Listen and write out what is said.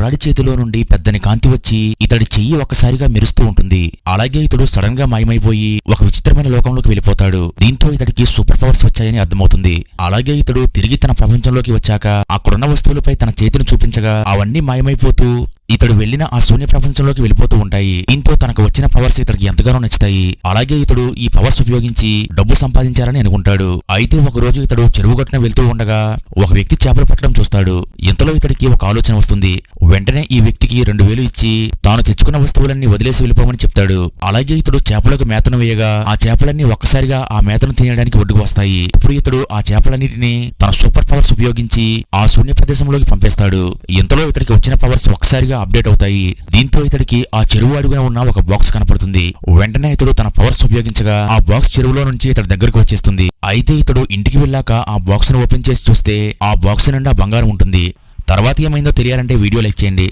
కుర్రాడి చేతిలో నుండి పెద్దని కాంతి వచ్చి ఇతడి చెయ్యి ఒక్కసారిగా మెరుస్తూ ఉంటుంది. అలాగే ఇతడు సడన్గా మాయమైపోయి ఒక విచిత్రమైన లోకంలోకి వెళ్ళిపోతాడు. దీంతో ఇతడికి సూపర్ పవర్స్ వచ్చాయని అర్థమవుతుంది. అలాగే ఇతడు తిరిగి తన ప్రపంచంలోకి వచ్చాక అక్కడున్న వస్తువులపై తన చేతిని చూపించగా అవన్నీ మాయమైపోతూ ఇతడు వెళ్ళిన ఆ శూన్య ప్రపంచంలోకి వెళ్ళిపోతూ ఉంటాయి. దీంతో తనకు వచ్చిన పవర్స్ ఇతడికి ఎంతగానో నచ్చుతాయి. అలాగే ఇతడు ఈ పవర్స్ ఉపయోగించి డబ్బు సంపాదించాలని అనుకుంటాడు. అయితే ఒక రోజు ఇతడు చెరువు గట్టున వెళ్తూ ఉండగా ఒక వ్యక్తి చేపలు పట్టడం చూస్తాడు. ఇంతలో ఇతడికి ఒక ఆలోచన వస్తుంది. వెంటనే ఈ వ్యక్తికి రెండు వేలు ఇచ్చి తాను తెచ్చుకున్న వస్తువులన్నీ వదిలేసి వెళ్ళిపోమని చెప్తాడు. అలాగే ఇతడు చేపలకు మేతను వేయగా ఆ చేపలన్నీ ఒక్కసారిగా ఆ మేతను తినడానికి ఒడ్డుకు వస్తాయి. ఇప్పుడు ఇతడు ఆ చేపలన్నిటిని తన సూపర్ పవర్స్ ఉపయోగించి ఆ శూన్య ప్రదేశంలోకి పంపేస్తాడు. ఇంతలో ఇతడికి వచ్చిన పవర్స్ ఒక్కసారిగా అప్డేట్ అవుతాయి. దీంతో ఇతడికి ఆ చెరువు అడుగున ఉన్న ఒక బాక్స్ కనపడుతుంది. వెంటనే ఇతడు తన పవర్స్ ఉపయోగించగా ఆ బాక్స్ చెరువులో నుంచి ఇతడి దగ్గరకు వచ్చేస్తుంది. అయితే ఇతడు ఇంటికి వెళ్ళాక ఆ బాక్స్ను ఓపెన్ చేసి చూస్తే ఆ బాక్స్ నిండా బంగారం ఉంటుంది. తర్వాత ఏమైందో తెలియాలంటే వీడియో లైక్ చేయండి.